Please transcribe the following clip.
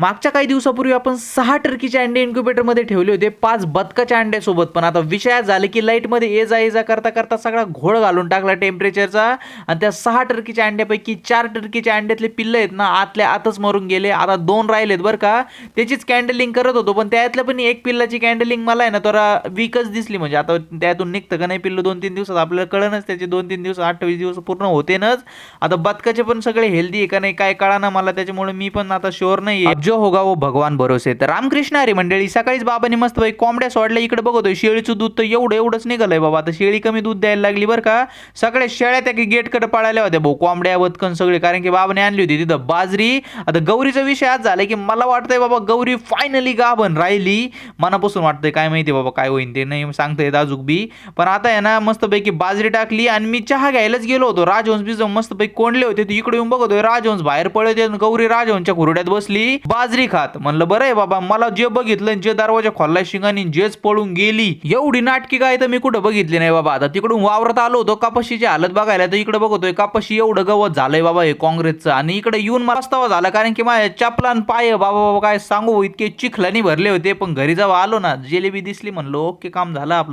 मागच्या काही दिवसापूर्वी आपण सहा टर्कीच्या अंडे इन्क्युबेटरमध्ये ठेवले होते पाच बदकाच्या अंड्यासोबत. पण आता विषय झाले की लाईटमध्ये ये जा ये जा करता करता सगळा घोळ घालून टाकला टेम्परेचरचा आणि त्या सहा टर्कीच्या अंड्यापैकी चार टर्कीच्या अंड्यातले पिल्लं आहेत ना आतल्या आतच मरून गेले. आता दोन राहिलेत बरं का. त्याचीच कॅन्डलिंग करत होतो पण त्यातल्या पण एक पिल्लाची कॅन्डलिंग मला आहे ना तर वीकच दिसली म्हणजे. आता त्यातून निघतं का नाही पिल्लं दोन तीन दिवसात? आपल्याला कळणच त्याचे दोन तीन दिवस अठ्ठावीस दिवस पूर्ण होतेनच. आता बदकाचे पण सगळे हेल्दी आहे का नाही काय कळा ना मला. त्याच्यामुळे मी पण आता शुअर नाही आहे जो होगा वो भगवान भरोसे. तर रामकृष्ण अरे मंडळी सकाळीच बाबांनी मस्त भाई कोंबड्या सोडल्या. इकडे बघतोय शेळीचं दूध तर एवढं एवढंच निघालंय बाबा. आता शेळी कमी दूध द्यायला लागली बरं का. सगळ्या शेळ्या त्या गेटकडे पळाल्या होत्या. भाऊ कोंबड्या वतकन सगळे. कारण की बाबाने आणली होती तिथं बाजरी. आता गौरीचा विषय आज झालाय की मला वाटतंय बाबा गौरी फायनली गाभण राहिली. मनापासून वाटतंय काय माहिती बाबा काय होईन ते नाही सांगता येत अजूक बी. पण आता आहे ना मस्तपैकी बाजरी टाकली आणि मी चहा घ्यायलाच गेलो होतो. राजहंस बी जाऊन मस्तपैकी कोंडले होते. ते इकडे येऊन बघतोय राजहंस बाहेर पळत गौरी राजहंसच्या खुरड्यात बसली. बाजरी खात. म्हणलं बरं आहे बाबा मला जे बघितलं जे दरवाजा खोलला शिंगानी जेच पळून गेली एवढी नाटकी काय तर मी कुठं बघितली नाही बाबा. आता तिकडून वावरत आलो होतो कापाशीची हालत बघायला तर इकडे बघतोय कापाशी एवढं गवत झालंय बाबा हे काँग्रेसचं. आणि इकडे येऊन मला रस्तावा झाला कारण की माझ्या चपलान पाय बाबा बाबा काय सांगू इतके चिखलानी भरले होते. पण घरी जेव्हा आलो ना जिलेबी दिसली म्हणलो ओके काम झालं आपलं.